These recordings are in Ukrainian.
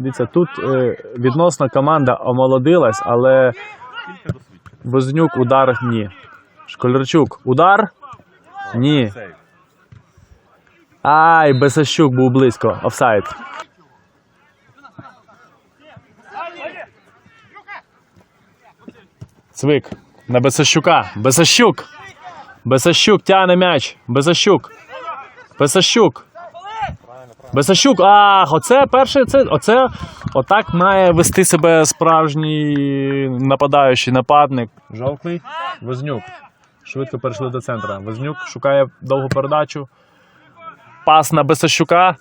Дивіться, тут е, відносно команда омолодилась, але Вознюк удар ні. Школярчук удар? Ні. Ай, Бесащук був близько. Офсайд. Цвик. На Бесащука. Бесащук. Бесащук тягне м'яч. Бесащук. Бесащук. Бесащук. Ах, оце перше, це, оце отак має вести себе справжній нападаючий нападник. Жовтий. Вознюк. Швидко перейшли до центра. Вознюк шукає довгу передачу. Пас на Бесащука.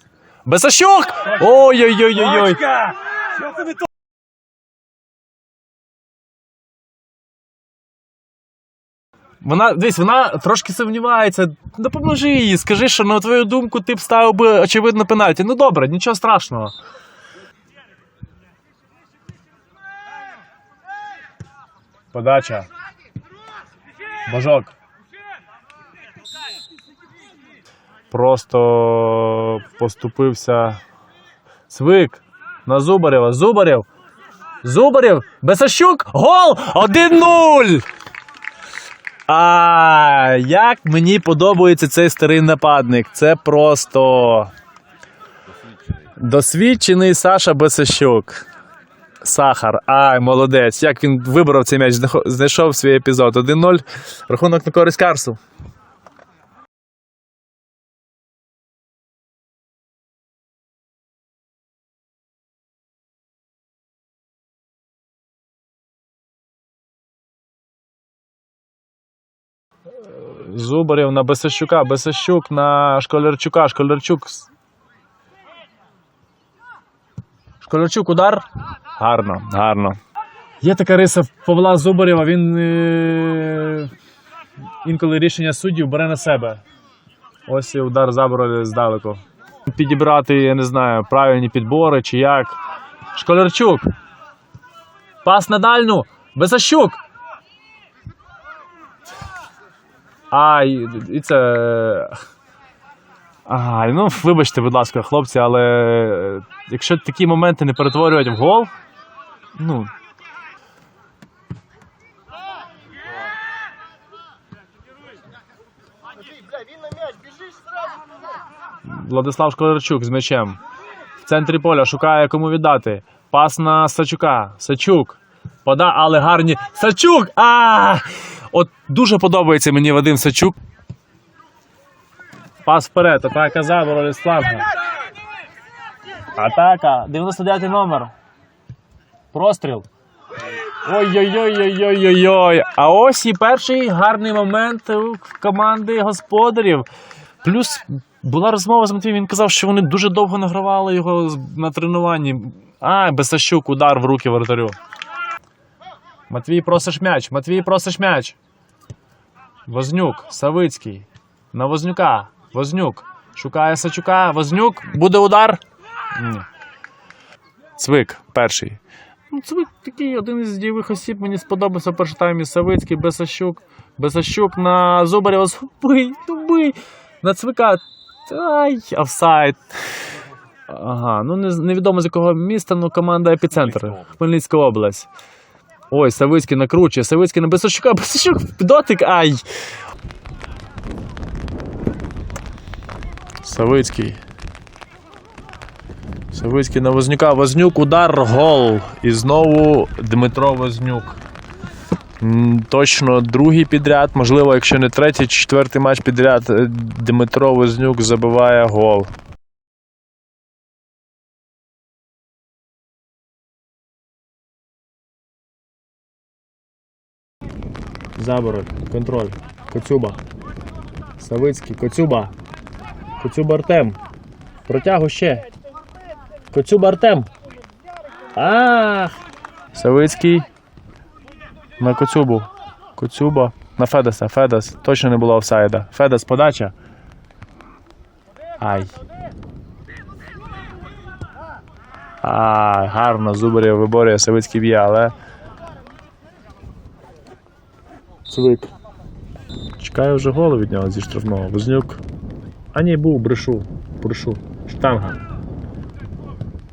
Бесащук! Ой-ой-ой-ой-ой. Вона дивись, вона трошки сумнівається. Допоможи їй, скажи, що на твою думку ти б ставив би очевидно пенальті. Ну добре, нічого страшного. Подача. Бажок. Просто поступився. Свик на Зубарєва. Зубарєв. Зубарєв. Бесащук. Гол! 1-0! А як мені подобається цей старий нападник. Це просто досвідчений Саша Бесещук. Сахар. Ай, молодець. Як він вибрав цей м'яч, знайшов свій епізод. 1-0. Рахунок на користь Карсу. Зубарєв на Бесащука, Бесащук на Школярчука, Школярчук. Школярчук удар. Гарно, гарно. Є така риса Павла Зубарєва, він е... інколи рішення суддів бере на себе. Ось і удар забороли здалеку. Підібрати, я не знаю, правильні підбори чи як. Школярчук. Пас на дальню. Бесащук. Ай, і це. Ай, ну вибачте, будь ласка, хлопці, але е, якщо такі моменти не перетворювати в гол, ну. Владислав Школярчук з м'ячем. В центрі поля шукає кому віддати. Пас на Сачука. Сачук. Пода, але гарні. Сачук! А! От дуже подобається мені Вадим Сачук. Пас вперед, атака забору славна. Атака. 99 номер. Простріл. Ой-ой-ой-ой-ой-ой. А ось і перший гарний момент у команди господарів. Плюс була розмова з Матвієм, він казав, що вони дуже довго награвали його на тренуванні. А, Бесащук, удар в руки воротарю. Матвій просиш м'яч, Матвій просиш м'яч. Вознюк, Савицький. На Вознюка. Вознюк. Шукає Сачука. Вознюк. Буде удар. Ні. Цвик перший. Ну, Цвик такий один із дієвих осіб. Мені сподобався перший таймі Савицький, Бесащук. Бесащук на Зубарєва. Зубий, зубий. На Цвика. Ай, офсайд. Ага, ну невідомо з якого міста, ну команда епіцентр. Хмельницька область. Ой, Савицький накручує. Савицький на Бесащука. Бесащук дотик. Ай. Савицький. Савицький на Вознюка. Вознюк, удар, гол. І знову Дмитро Вознюк. Точно другий підряд, можливо, якщо не третій, четвертий матч підряд, е, Дмитро Вознюк забиває гол. Заборот, контроль. Коцюба. Савицький, Коцюба. Коцюба Артем. Протягу ще. Коцюба Артем. Ах! Савицький. На Коцюбу. Коцюба. На Федеса. Федес. Точно не було офсайда. Федес подача. Ай. А, гарно. Зубарєв виборює, Савицький б'є, але. Цвик. Чекаю вже голу від нього зі штрафного. Вознюк. А ні, був, брешу. Брешу. Штанга.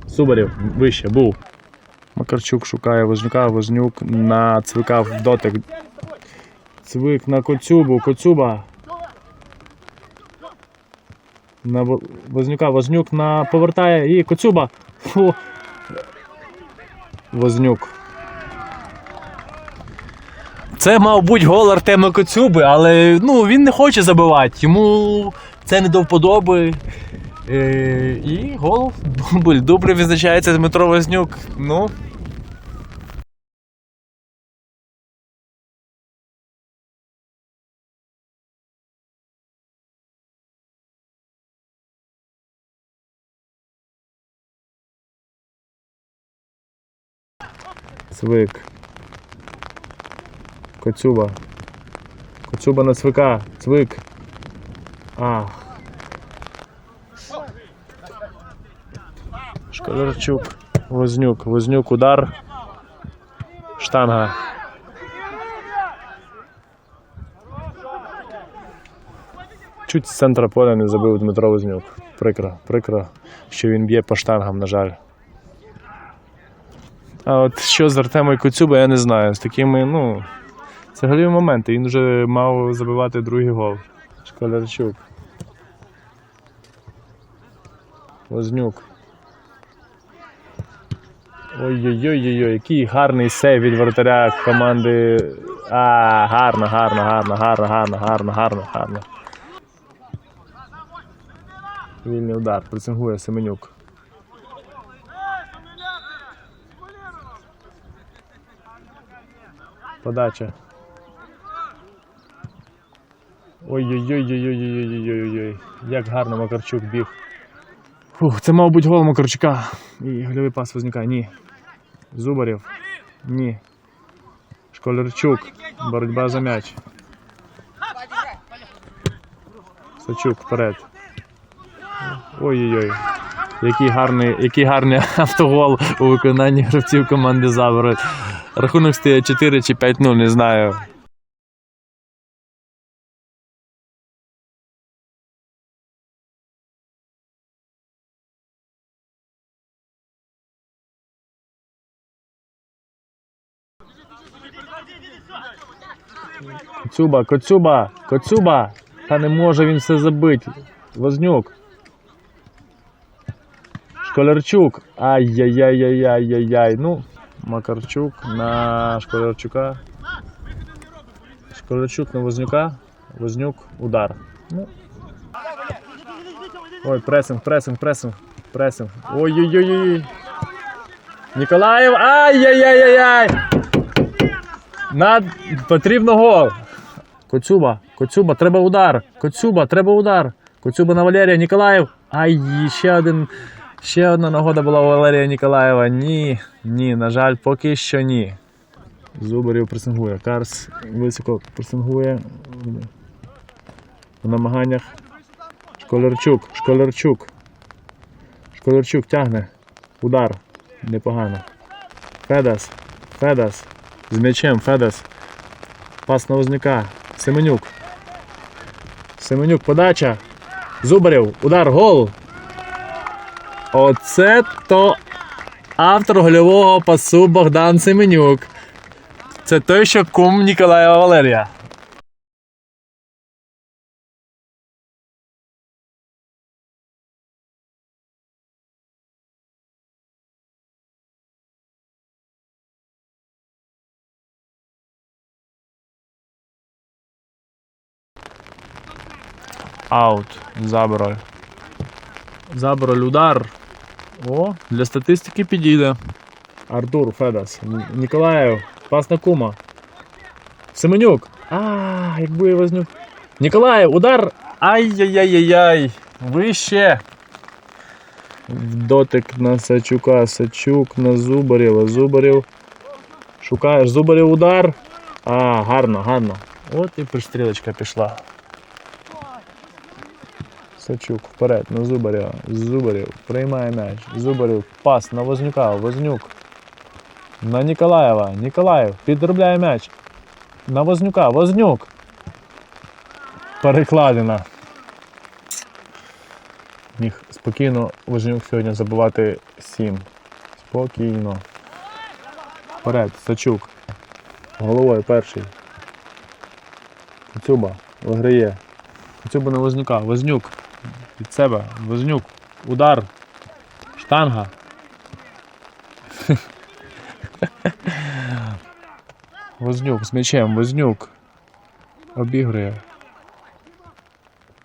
Зубарів, вище, був. Макарчук шукає Вознюка, Вознюк на цвика в дотик. Цвик на Коцюбу, Коцюба. На Вознюка, Вознюк на повертає і Коцюба. Фу. Вознюк. Це, мав бути гол Артема Коцюби, але ну, він не хоче забивати. Йому це не до вподоби. Е, і гол дубль. Дубль відзначається Дмитро Вознюк. Ну, Цвик. Коцюба. Коцюба на цвика. Цвик. А. Школярчук. Вознюк. Вознюк удар. Штанга. Чуть з центра поля не забив Дмитро Вознюк. Прикро, прикро, що він б'є по штангам, на жаль. А от що з Артемою Коцюба, я не знаю. З такими, ну. Це голіві моменти. Він вже мав забивати другий гол. Школярчук. Вознюк. Ой-ой-ой, який гарний сейв від воротаря команди. А, гарно, гарно, гарно, гарно, гарно, гарно, гарно, гарно. Вільний удар, пресингує Семенюк. Подача. Ой-ой-ой-ой-ой-ой-ой-ой-ой. Як гарно Макарчук біг. Фух, це мав бути гол Макарчука. І гольовий пас возникає. Ні. Зубарів. Ні. Школярчук. Боротьба за м'яч. Сачук вперед. Ой-ой-ой. Який гарний, який гарний автогол у виконанні гравців команди Забори. Рахунок стає 4 чи 5-0, не знаю. Коцюба, Коцюба, Коцюба! Та не може він все забити. Вознюк. Школярчук. Ай-яй-яй-яй-яй-яй. Ну, Макарчук на Школярчука. Школярчук на Вознюка. Вознюк удар. Ну. Ой, пресинг, пресинг, пресинг, пресинг. Ой-ой-ой-ой. Ніколаєв. Ай-яй-яй-яй-яй. Над... Потрібно гол. Коцюба, Коцюба, треба удар. Коцюба, треба удар. Коцюба на Валерія Ніколаєв. Ай, ще один. Ще одна нагода була у Валерія Ніколаєва. Ні, ні, на жаль, поки що ні. Зубарів пресингує. Карс високо пресингує. В намаганнях. Школярчук, Школярчук. Школярчук тягне. Удар. Непогано. Федас. Федас. З м'ячем Федас. Пас на Вознюка. Семенюк. Семенюк, подача. Зубарів. Удар, гол. Оце то автор гольового пасу Богдан Семенюк. Це той, що кум Ніколаєва Валерія. Аут. Заброль. Заброль удар. О, для статистики підійде. Артур Федас. Ніколаєв. Пас на кума. Семенюк. А, якби я вознюк. Ніколаєв, удар. Ай-яй-яй-яй-яй. Вище. Дотик на Сачука. Сачук на Зубарєва. Зубарєв. Шукаєш Зубарєв удар. А, гарно, гарно. От і пристрілочка пішла. Сачук вперед на Зубарєва. Зубарєв приймає м'яч. Зубарєв пас на Вознюка. Вознюк. На Ніколаєва. Ніколаєв підробляє м'яч. На Вознюка. Вознюк. Перекладина. Міг спокійно Вознюк сьогодні забивати 7. Спокійно. Вперед, Сачук. Головою перший. Коцюба виграє. Коцюба на Вознюка. Вознюк. Від себе. Вознюк. Удар. Штанга. Вознюк з м'ячем. Вознюк. Обігрує.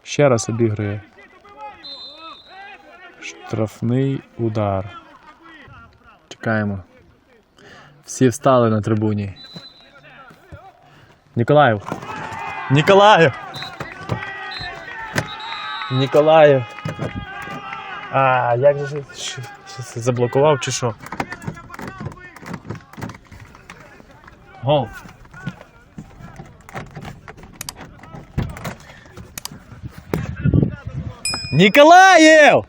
Ще раз обігрує. Штрафний удар. Чекаємо. Всі встали на трибуні. Ніколаєв. Ніколаєв. Ніколаєв. А, як же це заблокував чи що? Гол. Ніколаєв!